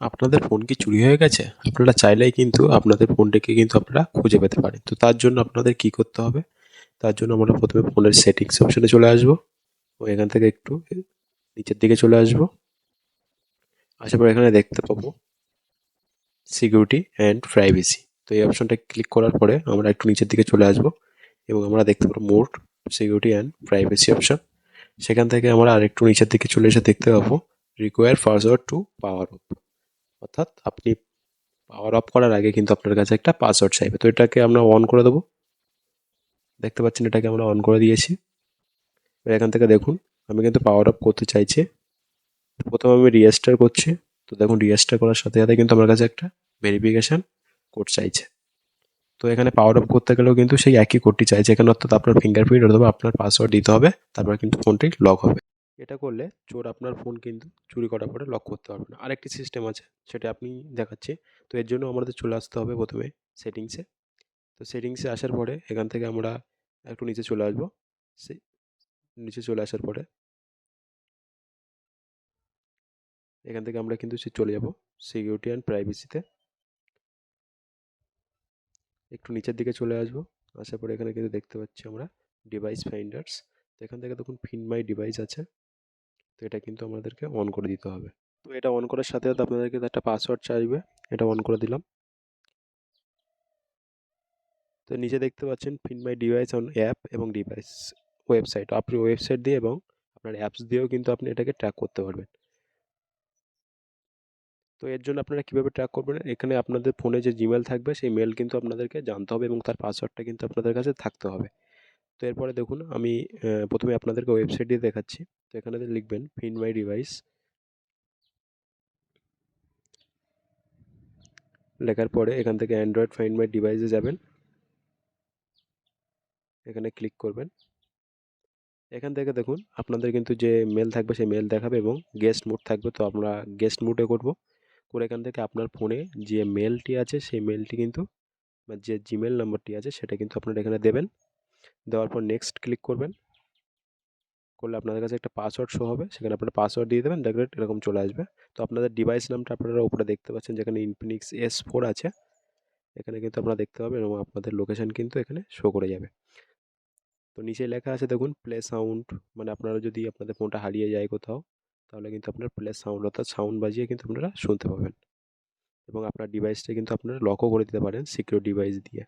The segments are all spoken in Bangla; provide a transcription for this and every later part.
আপনাদের ফোন কি চুরি হয়ে গেছে? আপনারা চাইলেই কিন্তু আপনাদের ফোনটিকে কিন্তু আপনারা খুঁজে পেতে পারেন। তো তার জন্য আপনাদের কি করতে হবে? তার জন্য আমরা প্রথমে ফোনের সেটিংস অপশানে চলে আসব। ও এখান থেকে একটু নিচের দিকে চলে আসব। আসার পর এখানে দেখতে পাবো। সিকিউরিটি অ্যান্ড প্রাইভেসি তো এই অপশনটা ক্লিক করার পরে আমরা একটু নিচের দিকে চলে আসব এবং আমরা দেখতে পাবো more security and privacy option সেখান থেকে আমরা আরেকটু নিচের দিকে চলে এসে দেখতে পাবো। Require password to power off অর্থাৎ আপনি পাওয়ার অফ করার আগে কিন্তু আপনার কাছে একটা পাসওয়ার্ড চাইবে। তো এটাকে আমরা অন করে দেবো। দেখতে পাচ্ছেন এটাকে আমরা অন করে দিয়েছি। এখান থেকে দেখুন, আমি কিন্তু পাওয়ার অফ করতে চাইছি। প্রথমে আমি রিয়েস্টার করছি। তো দেখুন রিয়েস্টার করার সাথে সাথে কিন্তু আমার কাছে একটা ভেরিফিকেশান কোড চাইছে। তো এখানে পাওয়ার অফ করতে গেলেও কিন্তু সেই একই কোডটি চাইছে। এখানে অর্থাৎ আপনার ফিঙ্গারপ্রিন্ট অথবা আপনার পাসওয়ার্ড দিতে হবে। তারপর কিন্তু ফোনটি লক হবে। এটা করলে চোর আপনার ফোন কিন্তু চুরি করার পরে লক করতে পারবে না। আরেকটি সিস্টেম আছে, সেটা আপনি দেখাচ্ছি। তো এর জন্য আমাদের চলে আসতে হবে প্রথমে সেটিংসে তো সেটিংসে আসার পরে এখান থেকে আমরা একটু নিচে চলে আসব। সে, নিচে চলে আসার পরে এখান থেকে আমরা কিন্তু সে চলে যাব সিকিউরিটি অ্যান্ড প্রাইভেসিতে একটু নিচের দিকে চলে আসব। আসার পরে এখানে কিন্তু দেখতে পাচ্ছি আমরা ডিভাইস ফাইন্ডার্স তো এখান থেকে দেখুন ফিন মাই ডিভাইস আছে। তো এটা কিন্তু আমাদেরকে অন করে দিতে হবে। তো এটা অন করার সাথে সাথে আপনাদেরকে একটা পাসওয়ার্ড চাইবে এটা অন করে দিলাম। তো নিচে দেখতে পাচ্ছেন find my device on app এবং ডিভাইস ওয়েবসাইট আপনি ওয়েবসাইট দিয়ে এবং আপনার অ্যাপস দিয়েও কিন্তু আপনি এটাকে ট্র্যাক করতে পারবেন। তো এর জন্য আপনারা কীভাবে ট্র্যাক করবেন? এখানে আপনাদের ফোনে যে জিমেল থাকবে সেই মেল কিন্তু আপনাদেরকে জানতে হবে এবং তার পাসওয়ার্ডটা কিন্তু আপনাদের কাছে থাকতে হবে। তো এরপরে দেখুন আমি প্রথমে আপনাদেরকে ওয়েবসাইট দিয়ে দেখাচ্ছি। তো এখানে লিখবেন ফিন মাই ডিভাইস লেখার পরে এখান থেকে অ্যান্ড্রয়েড ফাইন মাই ডিভাইসে যাবেন। এখানে ক্লিক করবেন। এখান থেকে দেখুন আপনাদের কিন্তু যে মেল থাকবে সেই মেল দেখাবে এবং গেস্ট মুড থাকবে। তো আমরা গেস্ট মুডে করব। করে এখান থেকে আপনার ফোনে যে মেলটি আছে, সেই মেলটি কিন্তু, বা যে জিমেল নাম্বারটি আছে, সেটা কিন্তু আপনারা এখানে দেবেন। দেওয়ার পর নেক্সট ক্লিক করবেন। করলে আপনাদের কাছে একটা পাসওয়ার্ড শো হবে। সেখানে আপনারা পাসওয়ার্ড দিয়ে দেবেন, দেখবেন এরকম চলে আসবে। তো আপনাদের ডিভাইস নামটা আপনারা উপরে দেখতে পাচ্ছেন, যেখানে ইনফিনিক্স এস ফোর আছে। এখানে কিন্তু আপনারা দেখতে পাবেন এবং আপনাদের লোকেশান কিন্তু এখানে শো করে যাবে। তো নিচে লেখা আছে, দেখুন প্লে সাউন্ড মানে আপনারা যদি আপনাদের ফোনটা হারিয়ে যায় কোথাও, তাহলে কিন্তু আপনার প্লে সাউন্ড অর্থাৎ সাউন্ড বাজিয়ে কিন্তু আপনারা শুনতে পাবেন। এবং আপনার ডিভাইসটা কিন্তু আপনারা লকও করে দিতে পারেন সিকিউর ডিভাইস দিয়ে।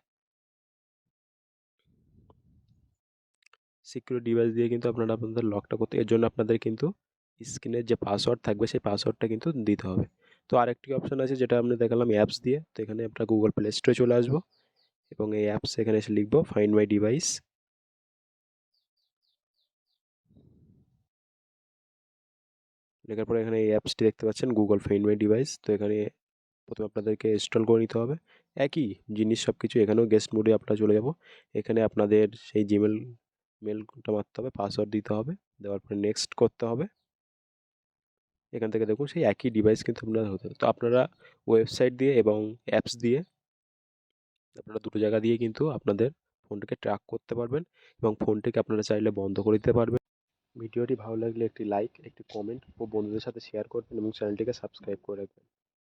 সিকিউর ডিভাইস দিয়ে কিন্তু আপনারা আপনাদের লকটা করতে এর জন্য আপনাদের কিন্তু স্ক্রিনের যে পাসওয়ার্ড থাকবে, সেই পাসওয়ার্ডটা কিন্তু দিতে হবে। তো আরেকটি অপশান আছে যেটা আমরা দেখালাম অ্যাপস দিয়ে। তো এখানে আমরা গুগল প্লে স্টোরে চলে আসব এবং এই অ্যাপস এখানে এসে লিখব ফাইন্ড মাই ডিভাইস লেখার পরে এখানে এই অ্যাপসটি দেখতে পাচ্ছেন গুগল ফাইন্ড মাই ডিভাইস তো এখানে প্রথমে আপনাদেরকে ইনস্টল করে নিতে হবে। একই জিনিস সব কিছু এখানেও গেস্ট মোডে আপনারা চলে যাব। এখানে আপনাদের সেই জিমেল মেলটা মারতে হবে পাসওয়ার্ড দিতে হবে, দেওয়ার পরে নেক্সট করতে হবে। এখান থেকে দেখুন সেই একই ডিভাইস কিন্তু আপনারা হতে তো আপনারা ওয়েবসাইট দিয়ে এবং অ্যাপস দিয়ে আপনারা দুটো জায়গা দিয়ে কিন্তু আপনাদের ফোনটিকে ট্র্যাক করতে পারবেন এবং ফোনটিকে আপনারা চাইলে বন্ধ করে দিতে পারবেন। ভিডিওটি ভালো লাগলে একটি লাইক একটি কমেন্ট ও বন্ধুদের সাথে শেয়ার করবেন এবং চ্যানেলটিকে সাবস্ক্রাইব করে রাখবেন।